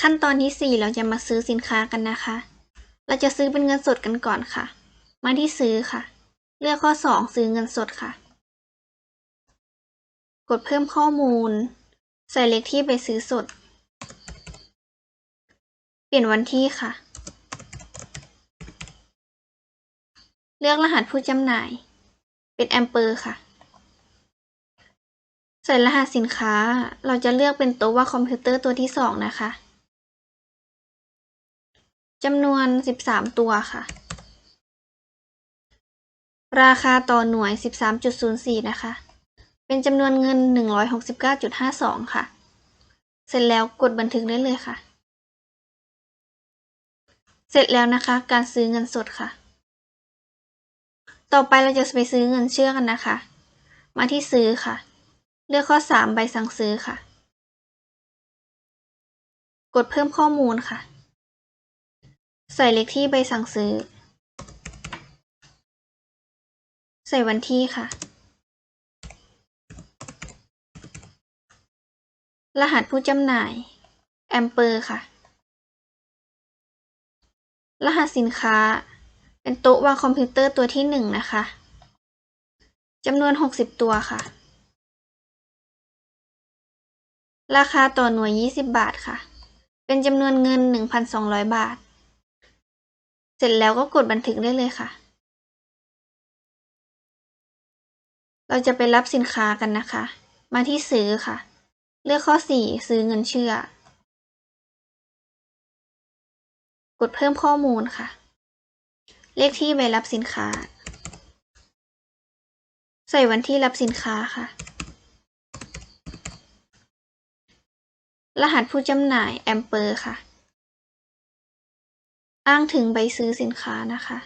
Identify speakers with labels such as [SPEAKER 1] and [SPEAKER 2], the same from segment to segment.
[SPEAKER 1] ขั้นตอนที่ 4 เราจะมาซื้อสินค้ากันนะคะ เราจะซื้อเป็นเงินสดกันก่อนค่ะ มาที่ซื้อค่ะ เลือกข้อ 2 ซื้อเงินสดค่ะ กดเพิ่มข้อมูล ใส่เลขที่ไปซื้อสด เปลี่ยนวันที่ค่ะ เลือกรหัสผู้จำหน่าย เป็นแอมเปอร์ค่ะ ใส่รหัสสินค้า เราจะเลือกเป็นตัวว่าคอมพิวเตอร์ตัวที่สองนะคะ จำนวน 13 ตัวค่ะ ราคาต่อหน่วย 13.04 นะคะ เป็นจำนวนเงิน 169.52 ค่ะ เสร็จแล้วกดบันทึกได้เลยค่ะ เสร็จแล้วนะคะ การซื้อเงินสดค่ะ ต่อไปเราจะไปซื้อเงินเชื่อกันนะคะ มาที่ซื้อค่ะ เลือกข้อ 3 ใบสั่งซื้อค่ะ กดเพิ่มข้อมูลค่ะ ใส่เลขที่ใบสั่งซื้อ ใส่วันที่ค่ะ รหัสผู้จำหน่าย แอมเปอร์ค่ะ รหัสสินค้า เป็นโต๊ะวางคอมพิวเตอร์ตัวที่หนึ่งนะคะจำนวน 60 ตัวค่ะ ราคาต่อหน่วย 20 บาทค่ะ เป็นจำนวนเงิน 1,200 บาท เสร็จแล้วก็กดบันทึกได้เลยค่ะ เราจะไปรับสินค้ากันนะคะ มาที่ซื้อค่ะ เลือกข้อ 4 ซื้อเงินเชื่อ กดเพิ่มข้อมูลค่ะ เลขที่ใบรับสินค้า ใส่วันที่รับสินค้าค่ะ รหัสผู้จำหน่ายแอมเปอร์ค่ะ อ้างถึงใบซื้อสินค้านะคะ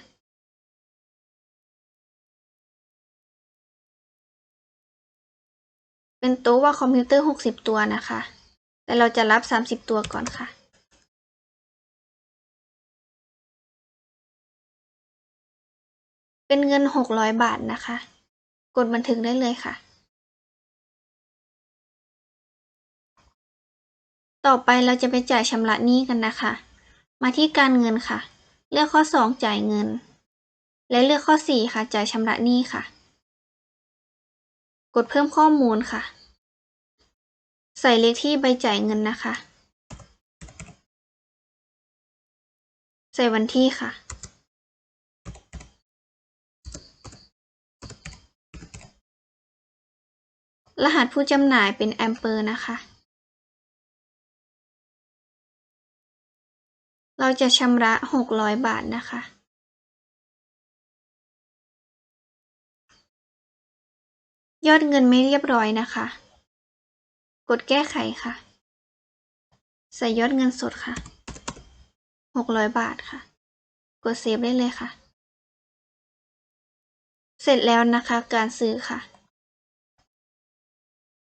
[SPEAKER 1] เป็นโต๊ะว่าคอมพิวเตอร์ 60 ตัวนะคะ แต่เราจะรับ 30 ตัวก่อนค่ะ เป็นเงิน 600 บาทนะคะ กดบันทึกได้เลยค่ะ ต่อไปเราจะไปจ่ายชำระหนี้กันนะคะ มาที่การเงินค่ะ เลือกข้อ 2 จ่ายเงิน และเลือกข้อ 4 ค่ะ จ่ายชำระหนี้ค่ะ กดเพิ่มข้อมูลค่ะ ใส่เลขที่ใบจ่ายเงินนะคะ ใส่วันที่ค่ะรหัสผู้จำหน่ายเป็นแอมเปอร์นะคะ เราจะชำระ600บาทนะคะยอดเงินไม่เรียบร้อยนะคะ กดแก้ไขค่ะ ใส่ยอดเงินสดค่ะ600บาทค่ะ กดเซฟได้เลยค่ะ เสร็จแล้วนะคะการซื้อค่ะ